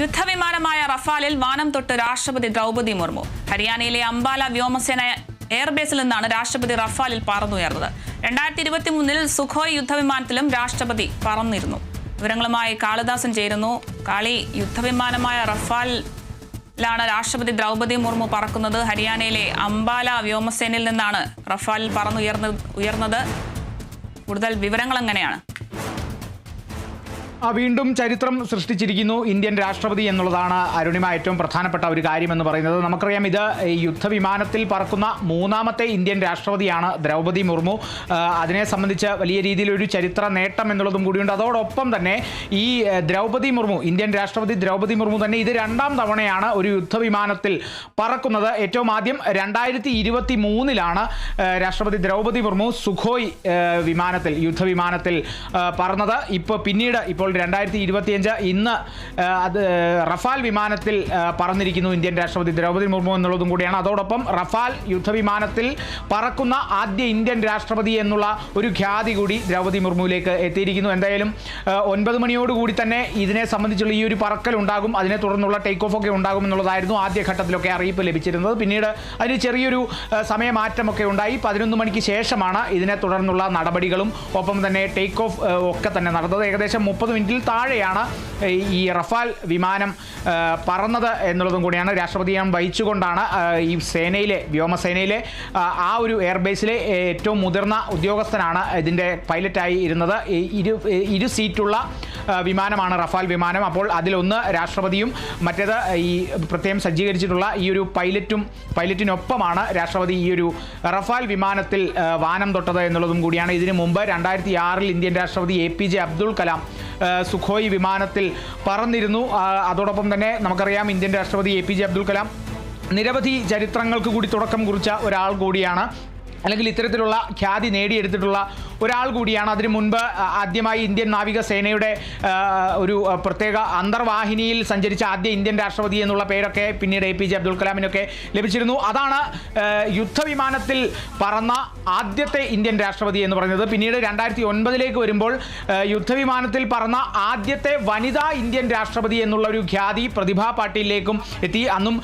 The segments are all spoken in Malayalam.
യുദ്ധവിമാനമായ റഫാലിൽ വാനം തൊട്ട് രാഷ്ട്രപതി ദ്രൗപതി മുർമു. ഹരിയാനയിലെ അംബാല വ്യോമസേന എയർബേസിൽ നിന്നാണ് രാഷ്ട്രപതി റഫാലിൽ പറന്നുയർന്നത്. രണ്ടായിരത്തി ഇരുപത്തി മൂന്നിൽ സുഖോയ് യുദ്ധവിമാനത്തിലും രാഷ്ട്രപതി പറന്നിരുന്നു. വിവരങ്ങളുമായി കാളിദാസൻ ചേരുന്നു. കാളി യുദ്ധവിമാനമായ റഫാലിലാണ് രാഷ്ട്രപതി ദ്രൗപതി മുർമു പറക്കുന്നത്. ഹരിയാനയിലെ അംബാല വ്യോമസേനയിൽ നിന്നാണ് റഫാലിൽ പറന്നുയർന്ന് ഉയർന്നത്. കൂടുതൽ വിവരങ്ങൾ എങ്ങനെയാണ് വീണ്ടും ചരിത്രം സൃഷ്ടിച്ചിരിക്കുന്നു ഇന്ത്യൻ രാഷ്ട്രപതി എന്നുള്ളതാണ് അരുണിമ ഏറ്റവും പ്രധാനപ്പെട്ട ഒരു കാര്യമെന്ന് പറയുന്നത്. നമുക്കറിയാം ഇത് യുദ്ധവിമാനത്തിൽ പറക്കുന്ന മൂന്നാമത്തെ ഇന്ത്യൻ രാഷ്ട്രപതിയാണ് ദ്രൗപദി മുർമു. അതിനെ സംബന്ധിച്ച് വലിയ രീതിയിലൊരു ചരിത്ര നേട്ടം എന്നുള്ളതും കൂടിയുണ്ട്. അതോടൊപ്പം തന്നെ ഈ ദ്രൗപദി മുർമു ഇന്ത്യൻ രാഷ്ട്രപതി ദ്രൗപദി മുർമു തന്നെ ഇത് രണ്ടാം തവണയാണ് ഒരു യുദ്ധവിമാനത്തിൽ പറക്കുന്നത്. ഏറ്റവും ആദ്യം രണ്ടായിരത്തി ഇരുപത്തി മൂന്നിലാണ് രാഷ്ട്രപതി ദ്രൗപദി മുർമു സുഖോയ് വിമാനത്തിൽ യുദ്ധവിമാനത്തിൽ പറന്നത്. ഇപ്പോൾ പിന്നീട് ഇപ്പോൾ രണ്ടായിരത്തി ഇരുപത്തിയഞ്ച് ഇന്ന് അത് റഫാൽ വിമാനത്തിൽ പറന്നിരിക്കുന്നു ഇന്ത്യൻ രാഷ്ട്രപതി ദ്രൗപദി മുർമു എന്നുള്ളതും കൂടിയാണ്. അതോടൊപ്പം റഫാൽ യുദ്ധവിമാനത്തിൽ പറക്കുന്ന ആദ്യ ഇന്ത്യൻ രാഷ്ട്രപതി എന്നുള്ള ഒരു ഖ്യാതി കൂടി ദ്രൗപദി മുർമുവിലേക്ക് എത്തിയിരിക്കുന്നു. എന്തായാലും ഒൻപത് മണിയോടുകൂടി തന്നെ ഇതിനെ സംബന്ധിച്ചുള്ള ഈ ഒരു പറക്കൽ ഉണ്ടാകും. അതിനെ തുടർന്നുള്ള ടേക്ക് ഓഫ് ഒക്കെ ഉണ്ടാകും എന്നുള്ളതായിരുന്നു ആദ്യഘട്ടത്തിലൊക്കെ അറിയിപ്പ് ലഭിച്ചിരുന്നത്. പിന്നീട് അതിന് ചെറിയൊരു സമയമാറ്റമൊക്കെ ഉണ്ടായി. പതിനൊന്ന് മണിക്ക് ശേഷമാണ് ഇതിനെ തുടർന്നുള്ള നടപടികളും ഒപ്പം തന്നെ ടേക്ക് ഓഫ് ഒക്കെ തന്നെ നടന്നത്. ഏകദേശം മുപ്പത് മിനിറ്റിൽ താഴെയാണ് ഈ റഫാൽ വിമാനം പറന്നത് എന്നുള്ളതും കൂടിയാണ്. രാഷ്ട്രപതി ഞാൻ വഹിച്ചുകൊണ്ടാണ് ഈ സേനയിലെ വ്യോമസേനയിലെ ആ, ഒരു എയർബേസിലെ ഏറ്റവും മുതിർന്ന ഉദ്യോഗസ്ഥനാണ് ഇതിന്റെ പൈലറ്റായി ഇരുന്നത്. ഇരു ഇരു സീറ്റുള്ള വിമാനമാണ് റഫാൽ വിമാനം. അപ്പോൾ അതിലൊന്ന് രാഷ്ട്രപതിയും മറ്റേത് ഈ പ്രത്യേകം സജ്ജീകരിച്ചിട്ടുള്ള ഈ ഒരു പൈലറ്റും പൈലറ്റിനൊപ്പമാണ് രാഷ്ട്രപതി ഈ ഒരു റഫാൽ വിമാനത്തിൽ വാനം തൊട്ടത് എന്നുള്ളതും കൂടിയാണ്. ഇതിനു മുമ്പ് രണ്ടായിരത്തി ആറിൽ ഇന്ത്യൻ രാഷ്ട്രപതി A P J Abdul Kalam Sukhoi വിമാനത്തിൽ പറന്നിരുന്നു. അതോടൊപ്പം തന്നെ നമുക്കറിയാം ഇന്ത്യൻ രാഷ്ട്രപതി A P J Abdul Kalam നിരവധി ചരിത്രങ്ങൾക്ക് കൂടി തുടക്കം കുറിച്ച ഒരാൾ കൂടിയാണ്. അല്ലെങ്കിൽ ഇത്തരത്തിലുള്ള ഖ്യാതി നേടിയെടുത്തിട്ടുള്ള ഒരാൾ കൂടിയാണ്. അതിനു മുൻപ് ആദ്യമായി ഇന്ത്യൻ നാവികസേനയുടെ ഒരു പ്രത്യേക അന്തർവാഹിനിയിൽ സഞ്ചരിച്ച ആദ്യ ഇന്ത്യൻ രാഷ്ട്രപതി എന്നുള്ള പേരൊക്കെ പിന്നീട് എ പി ജെ അബ്ദുൽ കലാമിനൊക്കെ ലഭിച്ചിരുന്നു. അതാണ് യുദ്ധവിമാനത്തിൽ പറന്ന ആദ്യത്തെ ഇന്ത്യൻ രാഷ്ട്രപതി എന്ന് പറയുന്നത്. പിന്നീട് രണ്ടായിരത്തി ഒൻപതിലേക്ക് വരുമ്പോൾ യുദ്ധവിമാനത്തിൽ പറന്ന ആദ്യത്തെ വനിതാ ഇന്ത്യൻ രാഷ്ട്രപതി എന്നുള്ള ഒരു ഖ്യാതി പ്രതിഭ പാട്ടീലിലേക്കും എത്തി. അന്നും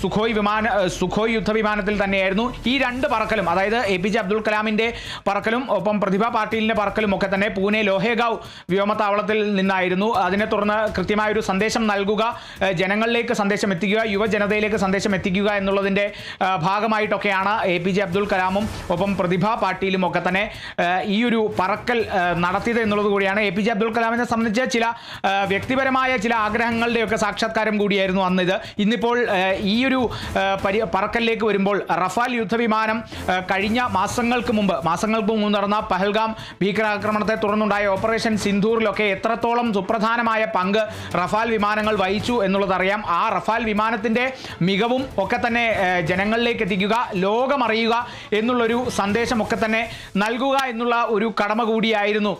സുഖോയ് വിമാന സുഖോയ് യുദ്ധവിമാനത്തിൽ തന്നെയായിരുന്നു. ഈ രണ്ട് പറക്കലും അതായത് എ പി ജെ അബ്ദുൽ കലാമിന്റെ പറക്കലും ഒപ്പം പ്രതിഭ പാട്ടീലിന്റെ പറക്കലും ഒക്കെ തന്നെ പൂനെ ലോഹേഗാവ് വ്യോമത്താവളത്തിൽ നിന്നായിരുന്നു. അതിനെ തുടർന്ന് കൃത്യമായ ഒരു സന്ദേശം നൽകുക ജനങ്ങളിലേക്ക് സന്ദേശം എത്തിക്കുക യുവജനതയിലേക്ക് സന്ദേശം എത്തിക്കുക എന്നുള്ളതിന്റെ ഭാഗമായിട്ടൊക്കെയാണ് എ പി ജെ അബ്ദുൽ കലാമും ഒപ്പം പ്രതിഭ പാട്ടീലും ഒക്കെ തന്നെ ഈ ഒരു പറക്കൽ നടത്തിയത് എന്നുള്ളത് കൂടിയാണ്. എ പി ജെ അബ്ദുൽ കലാമിനെ സംബന്ധിച്ച് ചില വ്യക്തിപരമായ ചില ആഗ്രഹങ്ങളുടെയൊക്കെ സാക്ഷാത്കാരം കൂടിയായിരുന്നു അന്ന് ഇത് ഇന്നിപ്പോൾ ഈ ഒരു പറക്കലിലേക്ക് വരുമ്പോൾ റഫാൽ യുദ്ധവിമാനം കഴിഞ്ഞ മാസങ്ങൾക്ക് മുമ്പ് മാസങ്ങൾക്ക് മുമ്പ് നടന്ന പഹൽഗാം ഭീകരാക്രമണത്തെ തുടർന്നുണ്ടായ ഓപ്പറേഷൻ സിന്ധൂറിലൊക്കെ എത്രത്തോളം സുപ്രധാനമായ പങ്ക് റഫാൽ വിമാനങ്ങൾ വഹിച്ചു എന്നുള്ളതറിയാം. ആ റഫാൽ വിമാനത്തിന്റെ മികവും ഒക്കെ തന്നെ ജനങ്ങളിലേക്ക് എത്തിക്കുക ലോകമറിയുക എന്നുള്ളൊരു സന്ദേശമൊക്കെ തന്നെ നൽകുക എന്നുള്ള ഒരു കടമ കൂടിയായിരുന്നു.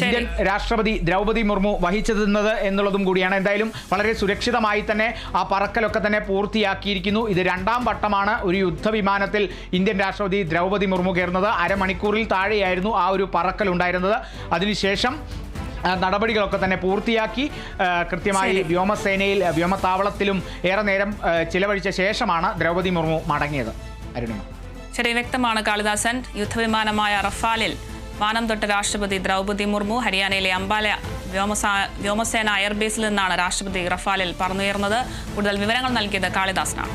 ഇന്ത്യൻ രാഷ്ട്രപതി ദ്രൗപദി മുർമു വഹിച്ചതെന്നത് എന്നുള്ളതും കൂടിയാണ്. എന്തായാലും വളരെ സുരക്ഷിതമായി തന്നെ ആ പറക്കലൊക്കെ തന്നെ പൂർത്തിയാക്കിയിരിക്കുന്നു. ഇത് രണ്ടാം വട്ടമാണ് ഒരു യുദ്ധവിമാനത്തിൽ ഇന്ത്യൻ രാഷ്ട്രപതി ദ്രൗപദി മുർമു കയറുന്നത്. അരമണിക്കൂറിൽ താഴെയായിരുന്നു ആ ഒരു പറക്കൽ ഉണ്ടായിരുന്നത്. അതിനുശേഷം നടപടികളൊക്കെ തന്നെ പൂർത്തിയാക്കി. കൃത്യമായി വ്യോമസേനയിൽ വ്യോമത്താവളത്തിലും ഏറെ നേരം ചിലവഴിച്ച ശേഷമാണ് ദ്രൗപദി മുർമു മടങ്ങിയത്. അരുണിമ. ശരി വ്യക്തമാണ് കാളിദാസൻ. യുദ്ധവിമാനമായ റഫാലിൽ വാനം തൊട്ട് രാഷ്ട്രപതി ദ്രൗപദി മുർമു ഹരിയാനയിലെ അംബാല വ്യോമസേന എയർബേസിൽ നിന്നാണ് രാഷ്ട്രപതി റഫാലിൽ പറന്നുയർന്നത്. കൂടുതൽ വിവരങ്ങൾ നൽകിയത് കാളിദാസനാണ്.